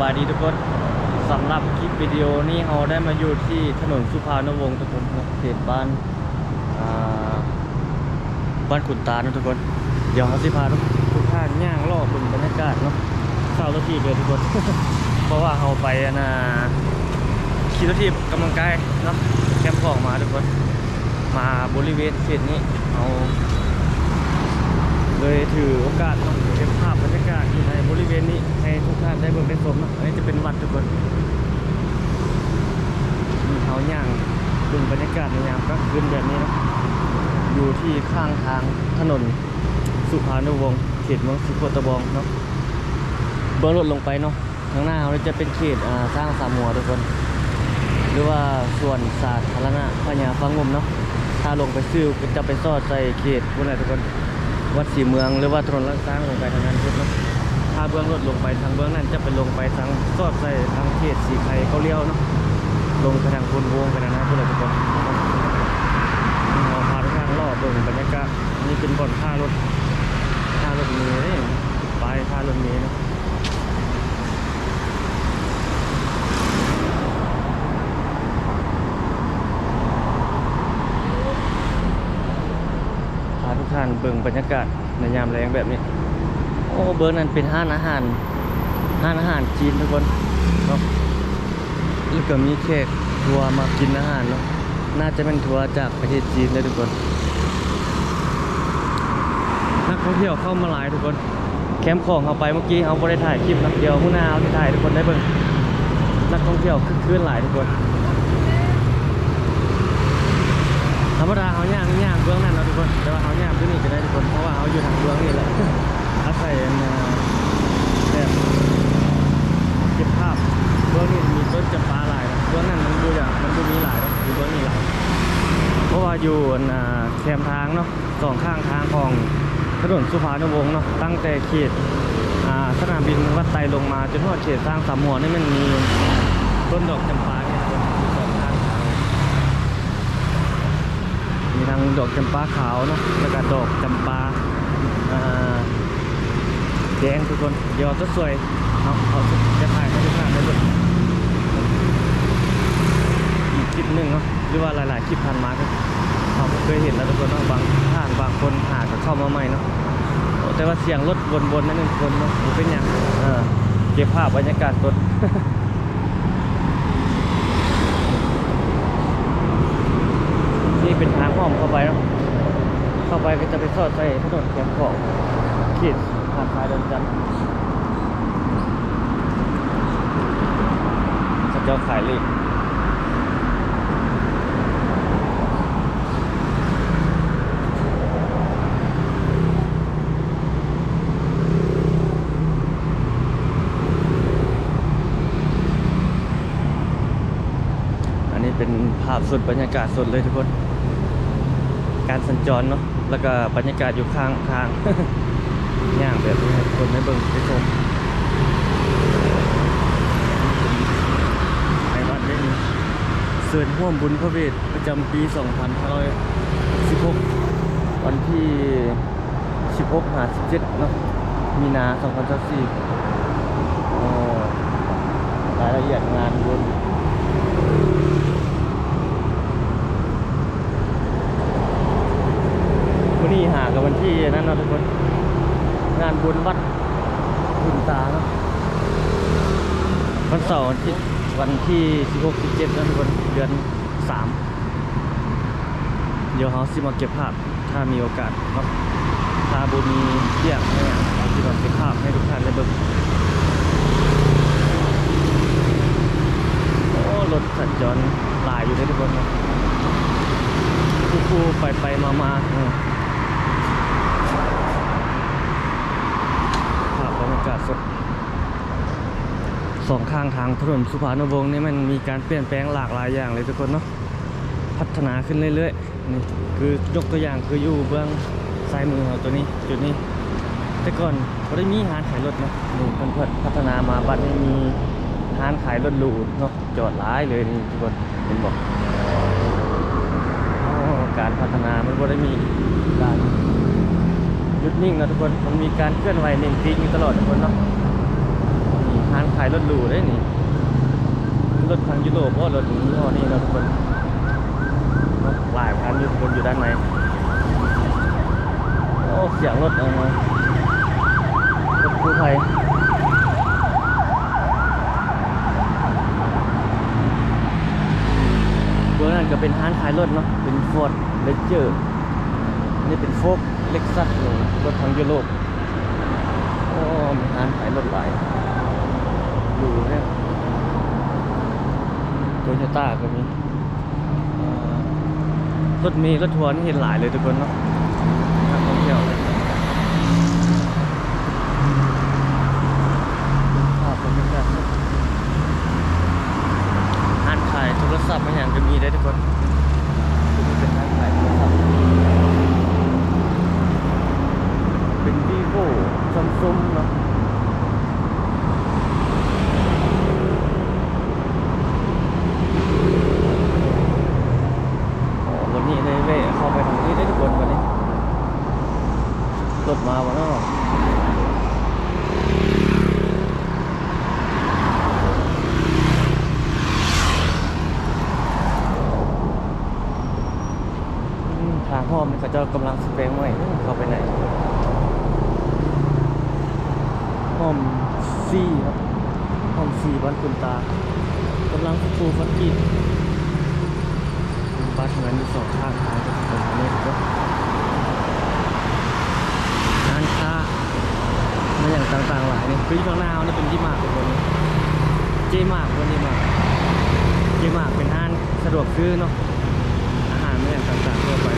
บายดีทุกคนสำหรับคลิปวิดีโอนี้เราได้มาอยู่ที่ถนนสุภาณวงศ์ทุกคนเขตบ้านบ้านขุนตาลนะทุกคน เดี๋ยวเราสิพาทุกท่านย่างรอบดูบรรยากาศเนาะเข้ารถทีเลยทุกคน เพราะว่าเราไปนะขี่รถทีบกำลังกายเนาะแคมป์ของมาทุกคน มาบริเวณเขตนี้เอาเลยถือโอกาสเนาะเก็บภาพบรรยากาศอยู่ในบริเวณนี้ให้ทุก ท่านได้เบิ่งได้ชมอันนี้จะเป็นวัดทุกคนมีเขาย่างดูบรรยากาศในยามกลางคืนแบบนี้นะอยู่ที่ข้างทางถนน สุภานุวงศ์เขตเมืองสุโขตะบองเนาะเบื้องรถลงไปเนาะข้างหน้าเราจะเป็นเขตสร้างสามหัวทุกคน หรือว่าส่วนสาธารณะพญาฟังงมเนาะถ้าลงไปซื้อก็จะไปซอดใส่เขตพวกนั้นทุกคน วัดสีเมืองหรือว่าถนนลังสร้างลงไปทางนั้นทุกเนาะถ้าเบื้องรถลงไปทางเบื้องนั้นจะไปลงไปทางซอดใส่ทางเขตสีไข่เขาเลี้ยวเนาะลงไปทางคนวงไปทางนั้นพวกนั้นทุกคนเราพาทุกทานรอบเบิ่งบรรยากาศนี่เป็นบ่อนท่ารถท่ารถเมล์นี่ไปท่ารถเมล์นะพาทุกท่านเบิ่งบรรยากาศในยามแรงแบบนี้ อ้เบอร์นั้นเป็นห้านอาหารห้านอาหารจีนทุกคนเนาะแล้วก็มีแขกทัวร์มากินอาหารเนาะน่าจะเป็นทัวร์จากประเทศจีนเลยทุกคนนักท่องเที่ยวเข้ามาหลายทุกคน แคมป์ของเขาไปเมื่อกี้เขาไม่ได้ถ่ายคลิปนะเดียวผู้หน้าเอาที่ถ่ายทุกคนได้เบิ่งนักท่องเที่ยวคึกคืนหลายทุกคนธรรมดาเขาย่างย่างเบื้องนั่นเนาะทุกคนแต่ว่าเขาย่างที่นี่ก็ได้ทุกคนเพราะว่าเขาอยู่ทางเบื้องนี่แหละ อาศัยอันน่ะแบบเก็บภาพเบื้องนี้มีต้นจำปาหลายนะเบื้องนั่นมันดูอย่างมันดูมีหลายเนาะอยู่เบื้องนี้หลาย เพราะว่าอยู่อันน่ะแคมทางเนาะสองข้างทางของ ถนนสุภาณวงศ์เนาะตั้งแต่เขตสนามบินวัดไตลงมาจนถึงเขตสร้างสามหัวนี่มันมีต้นดอกจำปาเนี่ยทุกคนอยู่สองขางทางมีทั้งดอกจำปาขาวเนาะแล้วก็ดอกจำปาแดงทุกคนเดี๋ยวจะสวยเอาเอาจะถ่ายให้ทุกท่านได้ดูอีกคลิปหนึ่งเนาะหรือว่าหลาย ๆ คลิปผ่านมาก็เขาเคยเห็นแล้วทุกคนเนาะบางท่านบางคนหาก็เข้ามาใหม่เนาะ แต่ว่าเสียงรถวนๆนั่นหนึ่งคนเนาะบ่เป็นอย่างเออเก็บภาพบรรยากาศสดนี่เป็นทางอ้อมเข้าไปเนาะเข้าไปก็จะไปสอดใส่ถนนแคมป์ของขีดหาดทรายเดินจันทร์เขาเจ้าขายเลขอันนี้เป็นภาพสดบรรยากาศสดเลยทุกคน การสัญจรเนาะแล้วก็บรรยากาศอยู่ข้างทางย่างแบบนี้คนได้เบิ่งได้ชมในวัดได้มีเสื่อนห่วมบุญพระเวทประจำปี 2516 วันที่ 16หา17เนาะมีนา 2024รายละเอียดงานบุญวัน นี้หากับวันที่นั่นนะทุกคน งานบุญวัดขุนตาเนาะวันเสาร์วันที่วันที่ 16 17นะทุกคนเดือน 3 เดี๋ยวเขาสิมาเก็บภาพถ้ามีโอกาสเนาะถ้าบุญีเรียกให้เราสิมาเก็บภาพให้ทุกท่านได้เบิ่งโอ้รถสัญจรหลายอยู่เลยทุกคนนะคู่ๆไปไปมามาๆเออ ภาพบรรยากาศสด สองข้างทางถนนสุภาณวงศ์นี่มันมีการเปลี่ยนแปลงหลากหลายอย่างเลยทุกคนเนาะพัฒนาขึ้นเรื่อยๆนี่คือยกตัวอย่างคืออยู่เบื้องซ้ายมือเราตัวนี้จุดนี้ แต่ก่อนก็ได้มีร้านขายรถเนาะนี่เพิ่นๆพัฒนามาบัดนี้มีร้านขายรถหรูเนาะจอดหลายเลยนี่ทุกคนเห็นบอกการพัฒนามันก็ได้มีการหยุดนิ่งนะทุกคนมันมีการเคลื่อนไหวนิ่งจริงอยู่ตลอดทุกคนเนาะ ร้านขายรถหรูได้นี่ รถทางยุโรปว่ารถยี่ห้อนี้นะทุกคนเนาะหลายพันอยู่คนอยู่ด้านในโอ้เสียงรถเออรถกู้ภัยตัวนั้นก็เป็นร้านขายรถเนาะเป็น Ford Ranger นี่เป็นโฟกเล็กซัสเลยรถทางยุโรปโอ้มีร้านขายรถหลาย อยู่เนี่ยโตโยต้าก็มีรถมีรถทัวร์นี่เห็นหลายเลยทุกคนเนาะนักท่องเที่ยวเลยภาพบรรยากาศครับร้านขายโทรศัพท์มันอย่างก็มีได้ทุกคนที่นี่เป็นร้านขายโทรศัพท์เป็น vivo samsung เนาะ โอ้วันนี้ได้เว้ยเข้าไปทางนี้ได้ทุกคนวันนี้รถมาวะเนาะอืมทางห้อมนี่ เขาเจะกำลังสเปรย์ไว้เข้าไปไหนห้อมซีครับห้อมซีบ้านคุณตากำลังฟูฟักกี้บ้านทางนั้นมีสองข้างทางจะเป็นอันนี้ก็ร้านค้ามาอย่างต่างๆหลายนี่ยคือที่ข้างหน้านี่เป็นที่มากเป็นคนเจมากคนนี้มากเจมากเป็นห้านสะดวกซื้อเนาะอาหารมาอย่างต่างๆทั่วไป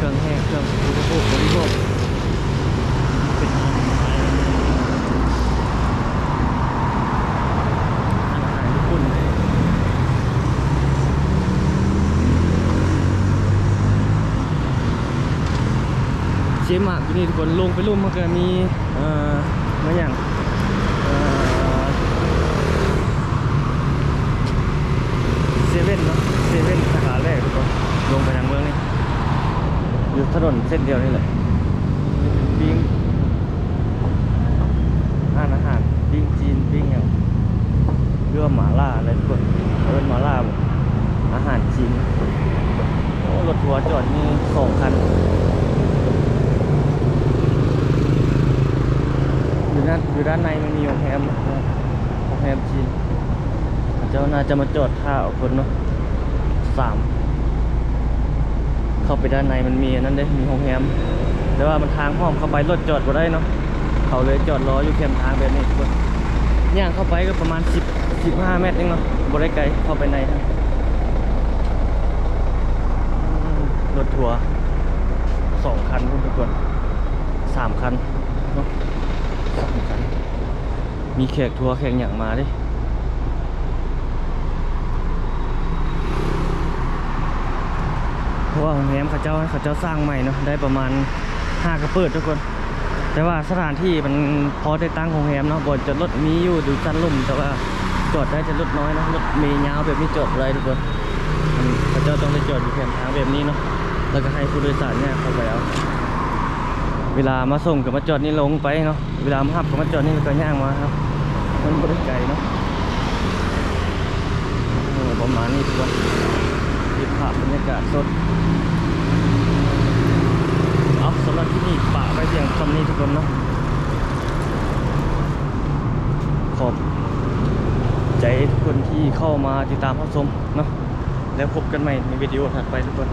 เครื่องแห้งเครื่องอุปโภคบริโภคเป็นร้านอาหารญี่ปุ่นเลยเจ๊หมากที่นี่ทุกคนลงไปรุ่มมันก็มีเอ่อมาอย่างเอ่อเซเว่นเนาะเซเว่นสาขาแรกทุกคนลงไปทางเมืองนี่ อยู่ถนนเส้นเดียวนี่แหละปิ้งอาหารอาหารปิ้งจีนปิ้งอย่างเรือว่าหมาล่าอะไรทุกคนเรื่องหมาล่าบ่อาหารจีนรถทัวร์จอดนี่สองคัน อยู่ด้านอยู่ด้านในมันมีโรงแรมโรงแรมจีนเจ้าน่าจะมาจอดท่าเอาคนเนาะสาม เข้าไปด้านในมันมีอันนั้นเด้มีโรงแรมแต่ว่ามันทางห้อมเข้าไปรถจอดบ่ได้เนาะเขาเลยจอดรออยู่แคมทางแบบนี้ทุกคนย่างเข้าไปก็ประมาณ 10 15 เมตรเองเนาะบ่ได้ไกลเข้าไปในรถทัวร์สองคันทุกคนสามคันเนาะสำคัญมีแขกทัวร์แขกอย่างมาดิ เพราะ ว่าโรงแรมเขาเจ้าเขาเจ้าสร้างใหม่เนาะได้ประมาณห้ากระเปิดทุกคน แต่ว่าสถานที่มันพอได้ตั้งโรงแรมเนาะบนจอดรถมีอยู่ดูจันลุ่ม แต่ว่าจอดได้จะรถน้อยนะรถมย์ยาวแบบนี้จอดอะไรทุกคนมันเขาเจ้าต้องได้จอดอยู่แคมทางแบบนี้เนาะแล้วก็ให้ผู้โดยสารเนี่ยเข้าไปเอาเวลามาส่งกับมาจอดนี่ลงไปเนาะเวลามาหับกับมาจอดนี่ก็ย่างมาครับมันบริไกลเนาะประมาณนี้ทุกคน ที่ภาพบรรยากาศสดเอาสำหรับที่นี่ป่าไปเพียงคำนี้ทุกคนเนาะขอบใจทุกคนที่เข้ามาติดตามรับชมเนาะแล้วพบกันใหม่ในวิดีโอถัดไปทุกคน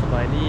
สบายดี